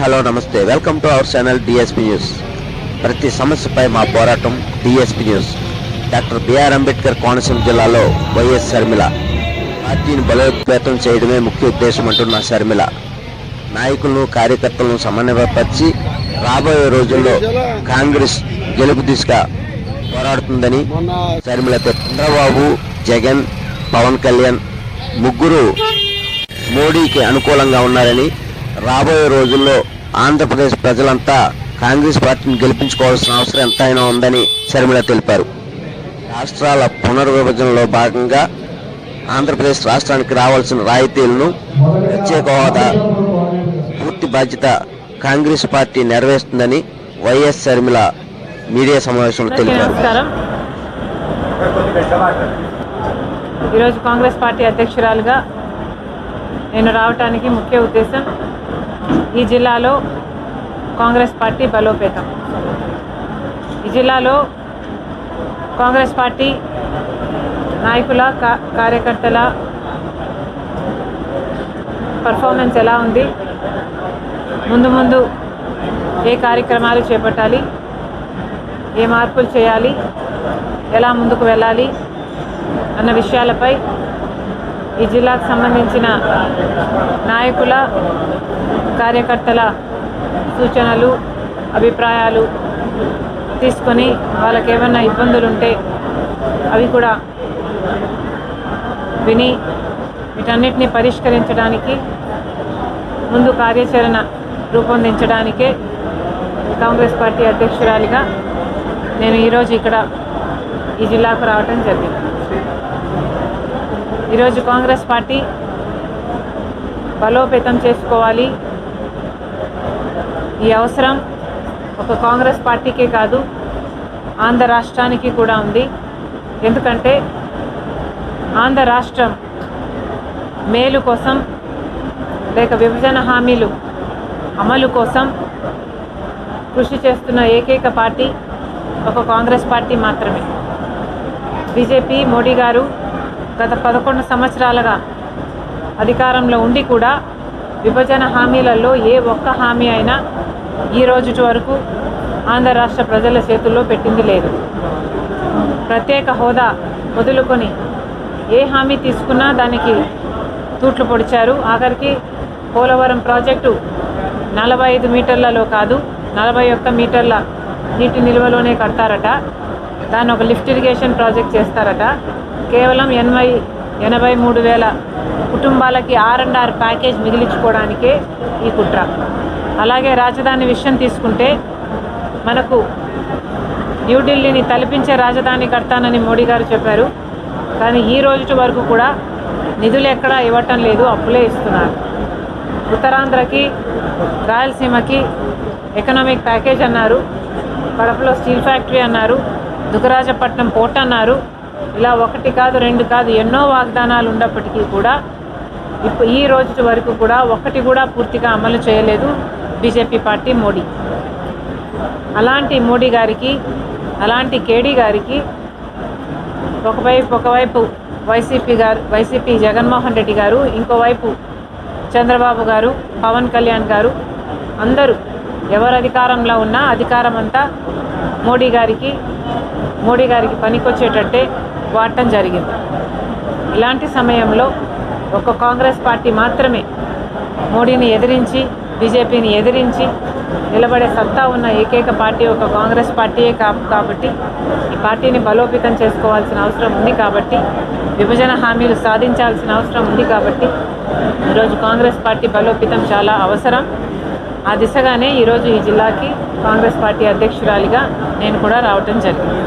Hello నమస్తే. Welcome to our channel DSP news ప్రతి సమస్యపై మా పోరాటం DSP news doctor BR Ambedkar Konaseema జిల్లాలో వైఎస్ శర్మిల పార్టీని బలోపేతం చేయడమే ముఖ్య ఉద్దేశం అంటున్న శర్మిల నాయకులను కార్యకర్తలను సమన్వయపరిచి రాబోయే రోజుల్లో కాంగ్రెస్ గెలుపు దిశగా పోరాడుతుందని శర్మిల చంద్రబాబు జగన్ పవన్ కళ్యాణ్ ముగ్గురు మోడీకి అనుకూలంగా ఉన్నారని రాబోయే రోజుల్లో ఆంధ్రప్రదేశ్ ప్రజలంతా కాంగ్రెస్ పార్టీని గెలిపించుకోవాల్సిన అవసరం ఎంతైనా ఉందని శర్మిల తెలిపారు. రాష్ట్రాల పునర్విభజనలో భాగంగా ఆంధ్రప్రదేశ్ రాష్ట్రానికి రావాల్సిన రాయితీలను ప్రత్యేక హోదా పూర్తి బాధ్యత కాంగ్రెస్ పార్టీ నెరవేరుస్తుందని వైఎస్ శర్మిల మీడియా సమావేశంలో తెలిపారు. ఈరోజు కాంగ్రెస్ పార్టీ అధ్యక్షురాలుగా నేను రావటానికి ముఖ్య ఉద్దేశం ఈ జిల్లాలో కాంగ్రెస్ పార్టీ బలోపేతం. ఈ జిల్లాలో కాంగ్రెస్ పార్టీ నాయకుల కా- కార్యకర్తల పర్ఫార్మెన్స్ ఎలా ఉంది? ముందు ముందు ఏ కార్యక్రమాలు చేపట్టాలి? ఏ మార్పులు చేయాలి? ఎలా ముందుకు వెళ్ళాలి? అన్న విషయాలపై ఈ జిల్లాకు సంబంధించిన నాయకుల కార్యకర్తల సూచనలు అభిప్రాయాలు తీసుకొని వాళ్ళకి ఏమైనా ఇబ్బందులు ఉంటే అవి కూడా విని వీటన్నిటిని పరిష్కరించడానికి ముందు కార్యాచరణ రూపొందించడానికే కాంగ్రెస్ పార్టీ అధ్యక్షురాలిగా నేను ఈరోజు ఇక్కడ ఈ జిల్లాకు రావటం జరిగింది. ఈరోజు కాంగ్రెస్ పార్టీ బలోపేతం చేసుకోవాలి ఈ అవసరం ఒక కాంగ్రెస్ పార్టీకే కాదు ఆంధ్ర రాష్ట్రానికి కూడా ఉంది. ఎందుకంటే ఆంధ్ర రాష్ట్రం మేలు కోసం లేక విభజన హామీలు అమలు కోసం కృషి చేస్తున్న ఏకైక పార్టీ ఒక కాంగ్రెస్ పార్టీ మాత్రమే. బీజేపీ మోడీ గారు గత పదకొండు సంవత్సరాలుగా అధికారంలో ఉండి కూడా విభజన హామీలలో ఏ ఒక్క హామీ అయినా ఈ రోజు వరకు ఆంధ్ర రాష్ట్ర ప్రజల చేతుల్లో పెట్టింది లేదు. ప్రత్యేక హోదా వదులుకొని ఏ హామీ తీసుకున్నా దానికి తూట్లు పొడిచారు. ఆఖరికి పోలవరం ప్రాజెక్టు నలభై ఐదు మీటర్లలో కాదు నలభై ఒక్క మీటర్ల నీటి నిల్వలోనే కడతారట. దాన్ని ఒక లిఫ్ట్ ఇరిగేషన్ ప్రాజెక్ట్ చేస్తారట. కేవలం ఎనభై ఎనభై మూడు వేల కుటుంబాలకి ఆర్ అండ్ ఆర్ ప్యాకేజ్ మిగిలించుకోవడానికే ఈ కుట్ర. అలాగే రాజధాని విషయం తీసుకుంటే మనకు న్యూఢిల్లీని తలపించే రాజధాని కడతానని మోడీ గారు చెప్పారు. కానీ ఈ రోజు వరకు కూడా నిధులు ఎక్కడా ఇవ్వటం లేదు అప్పులే ఇస్తున్నారు. ఉత్తరాంధ్రకి రాయలసీమకి ఎకనామిక్ ప్యాకేజ్ అన్నారు. కడపలో స్టీల్ ఫ్యాక్టరీ అన్నారు. దుగరాజపట్నం పోర్ట్ అన్నారు. ఇలా ఒకటి కాదు రెండు కాదు ఎన్నో వాగ్దానాలు ఉన్నప్పటికీ కూడా ఇప్పుడు ఈ రోజు వరకు కూడా ఒకటి కూడా పూర్తిగా అమలు చేయలేదు బీజేపీ పార్టీ మోడీ. అలాంటి మోడీ గారికి అలాంటి కేడీ గారికి ఒకవైపు ఒకవైపు వైసీపీ గారు వైసీపీ జగన్మోహన్ రెడ్డి గారు ఇంకోవైపు చంద్రబాబు గారు పవన్ కళ్యాణ్ గారు అందరూ ఎవరు అధికారంలో ఉన్నా అధికారం అంతా మోడీ గారికి మోడీ గారికి పనికొచ్చేటట్టే వాడటం జరిగింది. ఇలాంటి సమయంలో ఒక కాంగ్రెస్ పార్టీ మాత్రమే మోడీని ఎదిరించి బీజేపీని ఎదిరించి నిలబడే సత్తా ఉన్న ఏకైక పార్టీ ఒక కాంగ్రెస్ పార్టీయే కాబట్టి ఈ పార్టీని బలోపేతం చేసుకోవాల్సిన అవసరం ఉంది కాబట్టి విభజన హామీలు సాధించాల్సిన అవసరం ఉంది కాబట్టి ఈరోజు కాంగ్రెస్ పార్టీ బలోపేతం చాలా అవసరం. ఆ దిశగానే ఈరోజు ఈ జిల్లాకి కాంగ్రెస్ పార్టీ అధ్యక్షురాలిగా నేను కూడా రావటం జరిగింది.